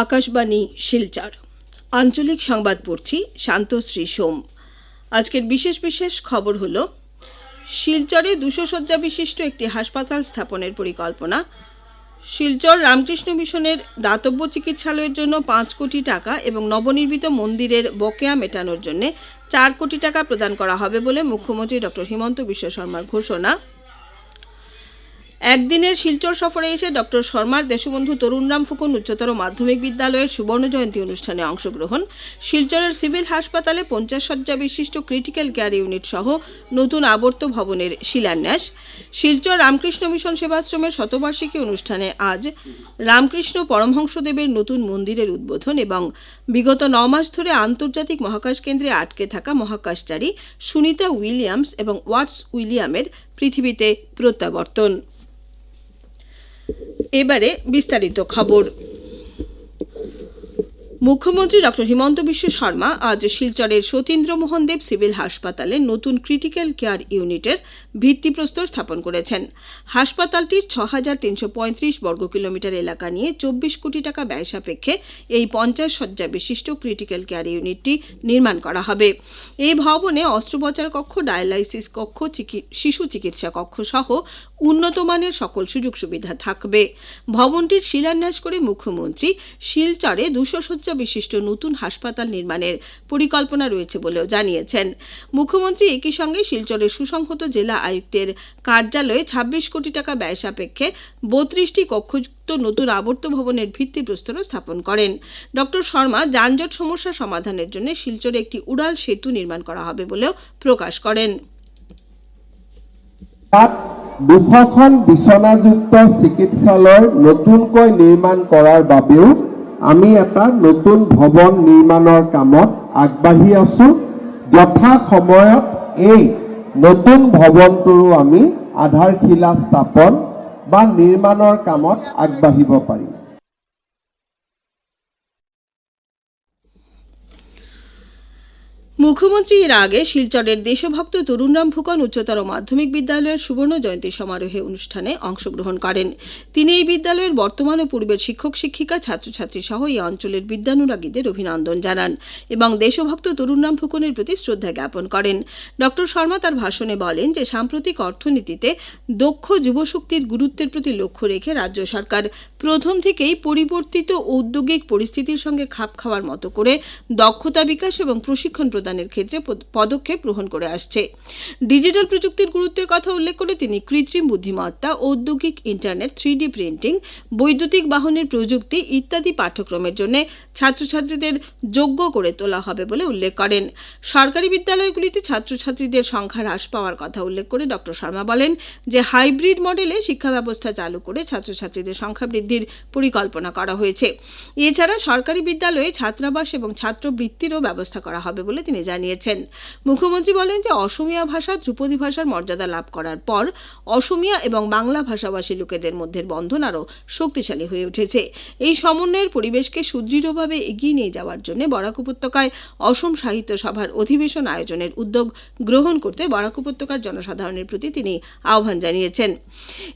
আকাশবাণী, শিলচর। আঞ্চলিক সংবাদ পড়ছি শান্তশ্রী সোম। আজকের বিশেষ বিশেষ খবর হল, শিলচরে দুশো শয্যা বিশিষ্ট একটি হাসপাতাল স্থাপনের পরিকল্পনা। শিলচর রামকৃষ্ণ মিশনের দাতব্য চিকিৎসালয়ের জন্য পাঁচ কোটি টাকা এবং নবনির্মিত মন্দিরের বকেয়া মেটানোর জন্য চার কোটি টাকা প্রদান করা হবে বলে মুখ্যমন্ত্রী ডক্টর হিমন্ত বিশ্ব শর্মার ঘোষণা। একদিনের শিলচর সফরে এসে ডক্টর শর্মার দেশবন্ধু তরুণরাম ফুকন উচ্চতর মাধ্যমিক বিদ্যালয়ের সুবর্ণ জয়ন্তী অনুষ্ঠানে অংশগ্রহণ। শিলচরের সিভিল হাসপাতালে পঞ্চাশ শয্যা বিশিষ্ট ক্রিটিক্যাল কেয়ার ইউনিট সহ নতুন আবর্ত ভবনের শিলান্যাস। শিলচর রামকৃষ্ণ মিশন সেবাশ্রমের শতবার্ষিকী অনুষ্ঠানে আজ রামকৃষ্ণ পরমহংসদেবের নতুন মন্দিরের উদ্বোধন এবং বিগত ন মাস ধরে আন্তর্জাতিক মহাকাশ কেন্দ্রে আটকে থাকা মহাকাশচারী সুনিতা উইলিয়ামস এবং ওয়াটস উইলিয়ামের পৃথিবীতে প্রত্যাবর্তন। এবারে বিস্তারিত খবর। মুখ্যমন্ত্রী ডক্টর হিমন্ত বিশ্ব শর্মা আজ শিলচরের সতীন্দ্রমোহন দেব সিভিল হাসপাতালে নতুন ক্রিটিক্যাল কেয়ার ইউনিটের ভিত্তিপ্রস্তর স্থাপন করেছেন। হাসপাতালটির ছ হাজার তিনশো পঁয়ত্রিশ বর্গ কিলোমিটার এলাকা নিয়ে চব্বিশ কোটি টাকা ব্যয় সাপেক্ষে এই পঞ্চাশ শয্যা বিশিষ্ট ক্রিটিক্যাল কেয়ার ইউনিটটি নির্মাণ করা হবে। এই ভবনে অস্ত্রোপচার কক্ষ, ডায়ালাইসিস কক্ষ শিশু চিকিৎসা কক্ষ সহ উন্নত মানের সকল সুযোগ সুবিধা থাকবে। ভবনটির শিলান্যাস করে মুখ্যমন্ত্রী শিলচরে দুশো শয্যা বিশিষ্ট নতুন হাসপাতাল নির্মাণের পরিকল্পনা রয়েছে বলেও জানিয়েছেন। মুখ্যমন্ত্রী একই সঙ্গে শিলচরের সুসংহত জেলা আয়ুক্তের কার্যালয়ে ছাব্বিশ কোটি টাকা ব্যয় সাপেক্ষে বত্রিশটি কক্ষযুক্ত নতুন আবর্ত ভবনের ভিত্তিপ্রস্তরও স্থাপন করেন। ডক্টর শর্মা যানজট সমস্যা সমাধানের জন্য শিলচরে একটি উড়াল সেতু নির্মাণ করা হবে বলেও প্রকাশ করেন। দুশখন বিচনাযুক্ত চিকিৎসালয় নতুনকৈ নিৰ্মাণ কৰাৰ বাবেও আমি এটা নতুন ভৱন নিৰ্মাণৰ কামত আগবাঢ়ি আছো। যথা সময়ত এই নতুন ভৱনটোৰো আমি আধাৰশিলা স্থাপন বা নিৰ্মাণৰ কামত আগবাঢ়িব পাৰিম। মুখ্যমন্ত্রী এর আগে শিলচরের দেশভক্ত তরুণরাম ফুকন উচ্চতর মাধ্যমিক বিদ্যালয়ের সুবর্ণ জয়ন্তী সমারোহে অনুষ্ঠানে অংশগ্রহণ করেন। তিনি এই বিদ্যালয়ের বর্তমান ও পূর্বের শিক্ষক, শিক্ষিকা, ছাত্রছাত্রী সহ এই অঞ্চলের বিদ্যানুরাগীদের অভিনন্দন জানান এবং দেশভক্ত তরুণরাম ফুকনের প্রতি শ্রদ্ধা জ্ঞাপন করেন। ডক্টর শর্মা তার ভাষণে বলেন যে, সাম্প্রতিক অর্থনীতিতে দক্ষ যুবশক্তির গুরুত্বের প্রতি লক্ষ্য রেখে রাজ্য সরকার প্রথম থেকেই পরিবর্তিত ঔদ্যোগিক পরিস্থিতির সঙ্গে খাপ খাওয়ার মতো করে দক্ষতা বিকাশ এবং প্রশিক্ষণ প্রদানের ক্ষেত্রে পদ- পদক্ষেপ গ্রহণ করে আসছে। ডিজিটাল প্রযুক্তির গুরুত্বের কথা উল্লেখ করে তিনি কৃত্রিম বুদ্ধিমত্তা, ঔদ্যোগিক ইন্টারনেট থ্রি প্রিন্টিং, বৈদ্যুতিক বাহনের প্রযুক্তি ইত্যাদি পাঠ্যক্রমের জন্য ছাত্রছাত্রীদের যোগ্য করে তোলা হবে বলে উল্লেখ করেন। সরকারি বিদ্যালয়গুলিতে ছাত্রছাত্রীদের সংখ্যা হ্রাস পাওয়ার কথা উল্লেখ করে ডক্টর শর্মা বলেন যে, হাইব্রিড মডেলে শিক্ষা ব্যবস্থা চালু করে ছাত্রছাত্রীদের সংখ্যা বৃদ্ধির পরিকল্পনা করা হয়েছে। এছাড়া সরকারি বিদ্যালয়ে ছাত্রাবাস এবং ছাত্রবৃত্তিরও ব্যবস্থা করা হবে বলে তিনি জানিয়েছেন। মুখ্যমন্ত্রী বলেন যে অসমীয়া ভাষা ধ্রুপদী ভাষার মর্যাদা লাভ করার পর অসমীয়া এবং বাংলা ভাষাভাষী লোকেদের মধ্যে বন্ধন আরও শক্তিশালী হয়ে উঠেছে। এই সমন্বয়ের পরিবেশকে সুদৃঢ়ভাবে এগিয়ে নিয়ে যাওয়ার জন্য বরাক উপত্যকায় অসম সাহিত্য সভার অধিবেশন আয়োজনের উদ্যোগ গ্রহণ করতে বরাক উপত্যকার জনসাধারণের প্রতি তিনি আহ্বান জানিয়েছেন।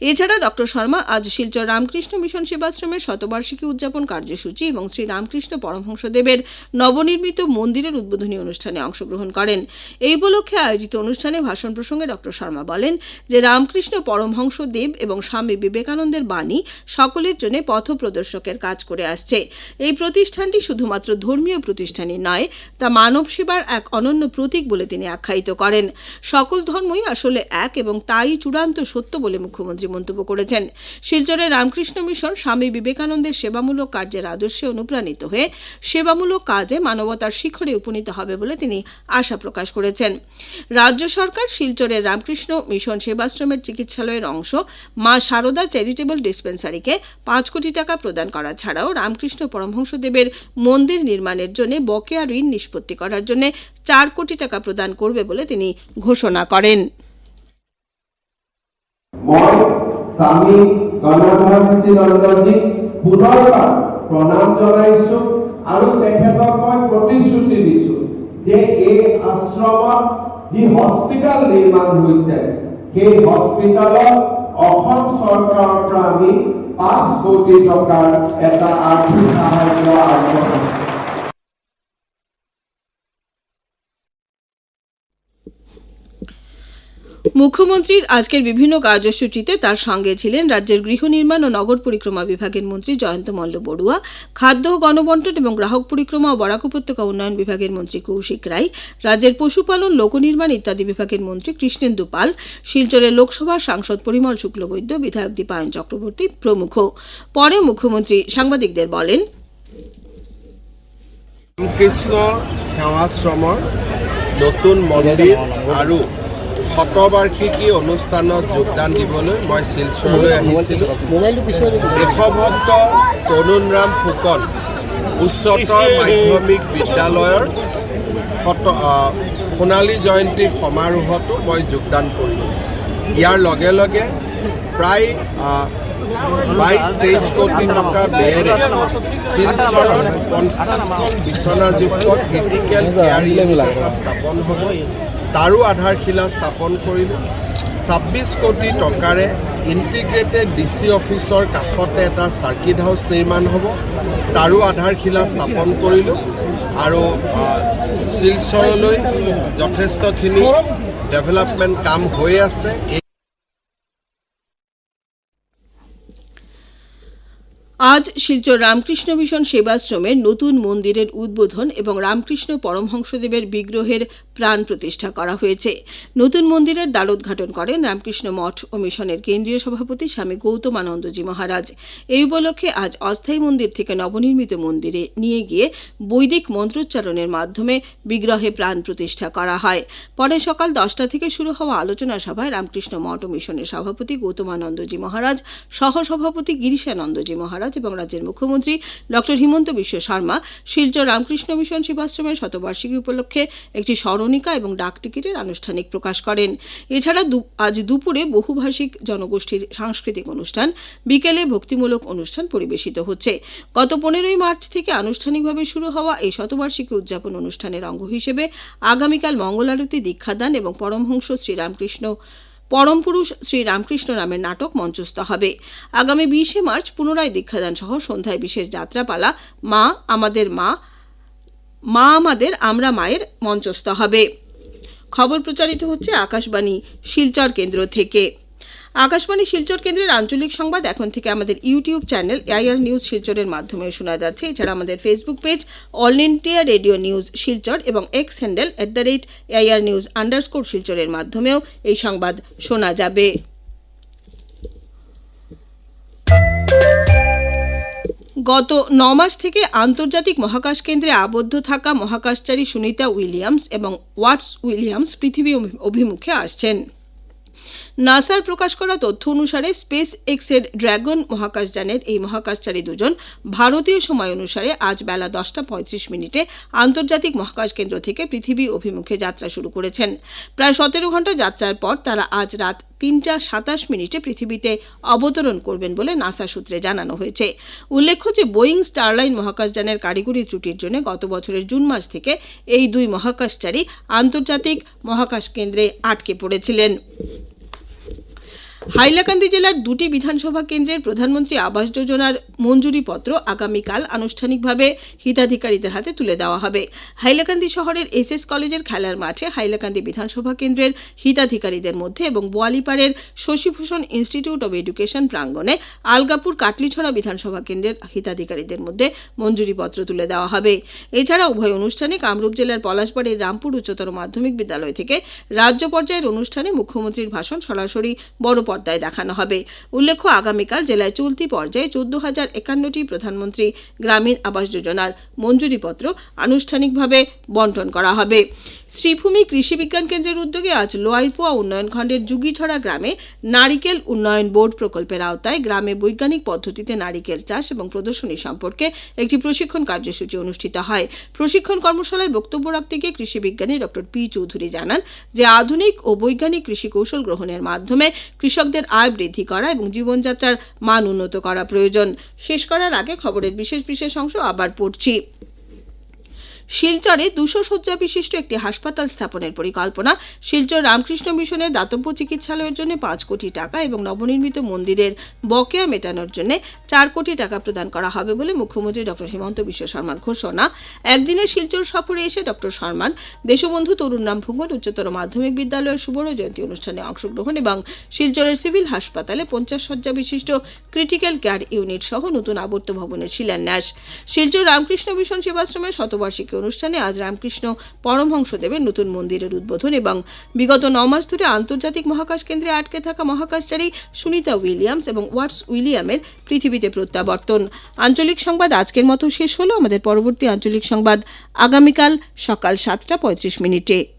এছাড়া ডক্টর শর্মা আজ শিলচর রামকৃষ্ণ মিশন সেবাশ্রমের শতবার্ষিকী উদযাপন কার্যসূচি এবং শ্রী রামকৃষ্ণ পরমহংসদেবের নবনির্মিত মন্দিরের উদ্বোধনী অনুষ্ঠানে অংশগ্রহণ করেন। এই উপলক্ষে আয়োজিত অনুষ্ঠানে ভাষণ প্রসঙ্গে ডক্টর শর্মা বলেন যে, রামকৃষ্ণ পরমহংস দেব এবং স্বামী বিবেকানন্দের বাণী সকলের জন্য পথ প্রদর্শকের কাজ করে আসছে। এই প্রতিষ্ঠানটি শুধুমাত্র ধর্মীয় প্রতিষ্ঠানই নয়, তা মানব সেবার এক অনন্য প্রতীক বলে তিনি আখ্যায়িত করেন। সকল ধর্মই আসলে এক এবং তাই চূড়ান্ত সত্য বলে মুখ্যমন্ত্রী মন্তব্য করেছেন। শিলচরের রামকৃষ্ণ মিশন স্বামী বিবেকানন্দের সেবামূলক কার্যের আদর্শে অনুপ্রাণিত হয়ে সেবামূলক কাজে মানবতার শিখরে উপনীত হবে বলে তিনি আশা প্রকাশ করেছেন। রাজ্য সরকার শিলচরের রামকৃষ্ণ মিশন সেবাশ্রমের চিকিৎসালয়ের অংশ মা সারদা চ্যারিটেবল ডিসপেন্সারিকে পাঁচ কোটি টাকা প্রদান করা ছাড়াও রামকৃষ্ণ পরমহংসদেবের মন্দির নির্মাণের জন্য বকেয়া ঋণ নিষ্পত্তি করার জন্য চার কোটি টাকা প্রদান করবে বলে তিনি ঘোষণা করেন। স্বামী নন্দজীক পুনৰবাৰ প্ৰণাম জনাইছো আৰু তেখেতক মই প্ৰতিশ্ৰুতি দিছো। যে এই আশ্ৰমত যি হস্পিটাল নিৰ্মাণ হৈছে, সেই হস্পিটালত অসম চৰকাৰৰ পৰা আমি পাঁচ কোটি টকাৰ এটা আৰ্থিক সাহায্য আগবঢ়াইছে। মুখ্যমন্ত্রীর আজকের বিভিন্ন কার্যসূচিতে তার সঙ্গে ছিলেন রাজ্যের গৃহ নির্মাণ ও নগর পরিক্রমা বিভাগের মন্ত্রী জয়ন্ত মল্ল বড়ুয়া, খাদ্য ও গণবন্টন এবং গ্রাহক পরিক্রমা ও বরাক উপত্যকা উন্নয়ন বিভাগের মন্ত্রী কৌশিক রায়, রাজ্যের পশুপালন লোকনির্মাণ ইত্যাদি বিভাগের মন্ত্রী কৃষ্ণেন্দু পাল, শিলচরের লোকসভার সাংসদ পরিমল শুক্লবৈদ্য, বিধায়ক দীপায়ন চক্রবর্তী প্রমুখ। পরে মুখ্যমন্ত্রী সাংবাদিকদের বলেন সেৱাশ্ৰমৰ নতুন মন্দিৰ আৰু শতবাৰ্ষিকী অনুষ্ঠানত যোগদান দিবলৈ মই শিলচৰলৈ আহিছিলোঁ। দেশভক্ত তৰুণৰাম ফুকন, উচ্চতৰ মাধ্যমিক বিদ্যালয়ৰ শত সোণালী জয়ন্তী সমাৰোহতো মই যোগদান কৰিলোঁ। ইয়াৰ লগে লগে প্ৰায় বাইছ তেইছ কোটি টকা ব্যয়েৰে শিলচৰত পঞ্চাছখন বিচনাযুক্ত ক্ৰিটিকেল কেয়াৰ ইউনিট এটা স্থাপন হ'ব। তাৰো আধাৰশিলা স্থাপন কৰিলোঁ। ছাব্বিছ কোটি টকাৰে ইণ্টিগ্ৰেটেড ডি চি অফিচৰ কাষতে এটা চাৰ্কিট হাউচ নিৰ্মাণ হ'ব। তাৰো আধাৰশিলা স্থাপন কৰিলোঁ আৰু শিলচৰলৈ যথেষ্টখিনি ডেভেলপমেণ্ট কাম হৈ আছে। আজ শিলচর রামকৃষ্ণ মিশন সেবাশ্রমের নতুন মন্দিরের উদ্বোধন এবং রামকৃষ্ণ পরমহংসদেবের বিগ্রহের প্রাণ প্রতিষ্ঠা করা হয়েছে। নতুন মন্দিরের দ্বারোদ্ঘাটন করেন রামকৃষ্ণ মঠ ও মিশনের কেন্দ্রীয় সভাপতি স্বামী গৌতমানন্দজি মহারাজ। এই উপলক্ষে আজ অস্থায়ী মন্দির থেকে নবনির্মিত মন্দিরে নিয়ে গিয়ে বৈদিক মন্ত্রোচ্চারণের মাধ্যমে বিগ্রহে প্রাণ প্রতিষ্ঠা করা হয়। পরে সকাল দশটা থেকে শুরু হওয়া আলোচনা সভায় রামকৃষ্ণ মঠ ও মিশনের সভাপতি গৌতমানন্দজি মহারাজ, সহসভাপতি গিরিশানন্দজি মহারাজ এবং রাজ্যের মুখ্যমন্ত্রী ডক্টর হিমন্ত বিশ্ব শর্মা শিলচর রামকৃষ্ণ মিশন সেবাশ্রমের শতবার্ষিকী উপলক্ষে একটি স্মরণিকা এবং ডাকটিকিটের আনুষ্ঠানিক প্রকাশ করেন। এছাড়া আজ দুপুরে বহুভাষিক জনগোষ্ঠীর সাংস্কৃতিক অনুষ্ঠান, বিকেলে ভক্তিমূলক অনুষ্ঠান পরিবেশিত হচ্ছে। গত পনেরোই মার্চ থেকে আনুষ্ঠানিকভাবে শুরু হওয়া এই শতবার্ষিকী উদযাপন অনুষ্ঠানের অঙ্গ হিসেবে আগামীকাল মঙ্গলারতি, দীক্ষাদান এবং পরমহংস শ্রীরামকৃষ্ণ পরম শ্রীরামকৃষ্ণ শ্রী রামকৃষ্ণ নামের নাটক মঞ্চস্থ হবে। আগামী বিশে মার্চ পুনরায় দীক্ষাদান সহ সন্ধ্যায় বিশেষ যাত্রাপালা মা আমাদের মা মা আমাদের আমরা মায়ের মঞ্চস্থ হবে। খবর প্রচারিত হচ্ছে আকাশবাণী শিলচর কেন্দ্র থেকে। আকাশবাণী শিলচর কেন্দ্রের আঞ্চলিক সংবাদ এখন থেকে আমাদের ইউটিউব চ্যানেল এআইআর নিউজ শিলচরের মাধ্যমে শোনা যাচ্ছে। এছাড়া আমাদের Facebook page all India radio news Silchar এবং X handle at the rate AIR news underscore শিলচরের মাধ্যমেও এই সংবাদ শোনা যাবে। গত ন মাস থেকে আন্তর্জাতিক মহাকাশ কেন্দ্রে আবদ্ধ থাকা মহাকাশচারী সুনিতা উইলিয়ামস এবং ওয়াটস উইলিয়ামস পৃথিবী অভিমুখে আসছেন। নাসার প্রকাশ করা তথ্য অনুসারে স্পেস এক্সের ড্র্যাগন মহাকাশযানের এই মহাকাশচারী দুজন ভারতীয় সময় অনুসারে আজ বেলা দশটা পঁয়ত্রিশ মিনিটে আন্তর্জাতিক মহাকাশ কেন্দ্র থেকে পৃথিবী অভিমুখে যাত্রা শুরু করেছেন। প্রায় সতেরো ঘণ্টা যাত্রার পর তারা আজ রাত তিনটা সাতাশ মিনিটে পৃথিবীতে অবতরণ করবেন বলে নাসা সূত্রে জানানো হয়েছে। উল্লেখ্য যে বোয়িং স্টারলাইন মহাকাশযানের কারিগরি ত্রুটির জন্য গত বছরের জুন মাস থেকে এই দুই মহাকাশচারী আন্তর্জাতিক মহাকাশ কেন্দ্রে আটকে পড়েছিলেন। হাইলাকান্দি জেলার দুটি বিধানসভা কেন্দ্রের প্রধানমন্ত্রী আবাস যোজনার মঞ্জুরিপত্র আগামীকাল আনুষ্ঠানিকভাবে হিতাধিকারীদের হাতে তুলে দেওয়া হবে। হাইলাকান্দি শহরের এসএস কলেজের খেলার মাঠে হাইলাকান্দি বিধানসভা কেন্দ্রের হিতাধিকারীদের মধ্যে এবং বোয়ালিপাড়ের শশীভূষণ ইনস্টিটিউট অব এডুকেশন প্রাঙ্গণে আলগাপুর কাটলিছড়া বিধানসভা কেন্দ্রের হিতাধিকারীদের মধ্যে মঞ্জুরিপত্র তুলে দেওয়া হবে। এছাড়া উভয় অনুষ্ঠানে কামরূপ জেলার পলাশবাড়ির রামপুর উচ্চতর মাধ্যমিক বিদ্যালয় থেকে রাজ্য পর্যায়ের অনুষ্ঠানে মুখ্যমন্ত্রীর ভাষণ সরাসরি বড় পর্দায় দেখানো হবে। উল্লেখ্য, আগামীকাল জেলায় চলতি পর্যায়ে চোদ্দ হাজার একান্নটি প্রধানমন্ত্রী গ্রামীণ আবাস যোজনার মঞ্জুরিপত্র আনুষ্ঠানিকভাবে বন্টন করা হবে। শ্রীভূমি কৃষি বিজ্ঞান কেন্দ্রের উদ্যোগে আজ লোয়াইপোয়া উন্নয়ন খণ্ডের যুগিছড়া গ্রামে নারিকেল উন্নয়ন বোর্ড প্রকল্পের আওতায় গ্রামে বৈজ্ঞানিক পদ্ধতিতে নারিকেল চাষ এবং প্রদর্শনী সম্পর্কে একটি প্রশিক্ষণ কার্যসূচি অনুষ্ঠিত হয়। প্রশিক্ষণ কর্মশালায় বক্তব্য রাখতে গিয়ে কৃষি বিজ্ঞানী ডক্টর পি চৌধুরী জানান যে, আধুনিক ও বৈজ্ঞানিক কৃষি কৌশল গ্রহণের মাধ্যমে কৃষকদের আয় বৃদ্ধি করা এবং জীবনযাত্রার মান উন্নত করা প্রয়োজন। শেষ করার আগে খবরের বিশেষ বিশেষ অংশ আবার পড়ছি। শিলচরে দুশো শয্যা বিশিষ্ট একটি হাসপাতাল স্থাপনের পরিকল্পনা। শিলচর রামকৃষ্ণ মিশনের দাতব্য চিকিৎসালয়ের জন্য পাঁচ কোটি টাকা এবং নবনির্মিত মন্দিরের বকেয়া মেটানোর জন্য চার কোটি টাকা প্রদান করা হবে বলে মুখ্যমন্ত্রী ডক্টর হিমন্ত বিশ্ব শর্মার ঘোষণা। একদিনের শিলচর সফরে এসে ডক্টর শর্মান দেশবন্ধু তরুণ রাম ভুঙ্গল উচ্চতর মাধ্যমিক বিদ্যালয়ের সুবর্ণ জয়ন্তী অনুষ্ঠানে অংশগ্রহণ এবং শিলচরের সিভিল হাসপাতালে পঞ্চাশ শয্যা বিশিষ্ট ক্রিটিক্যাল কেয়ার ইউনিট সহ নতুন আবর্ত ভবনের শিলান্যাস। শিলচর রামকৃষ্ণ মিশন সেবাশ্রমের শতবার্ষিকী অনুষ্ঠানে আজ রামকৃষ্ণ পরমহংসদেবের নতুন মন্দিরের উদ্বোধন এবং বিগত ন মাস ধরে আন্তর্জাতিক মহাকাশ কেন্দ্রে আটকে থাকা মহাকাশচারী সুনিতা উইলিয়ামস এবং ওয়াটস উইলিয়ামের পৃথিবীতে প্রত্যাবর্তন। আঞ্চলিক সংবাদ আজকের মতো শেষ হলো। আমাদের পরবর্তী আঞ্চলিক সংবাদ আগামীকাল সকাল সাতটা পঁয়ত্রিশ মিনিটে।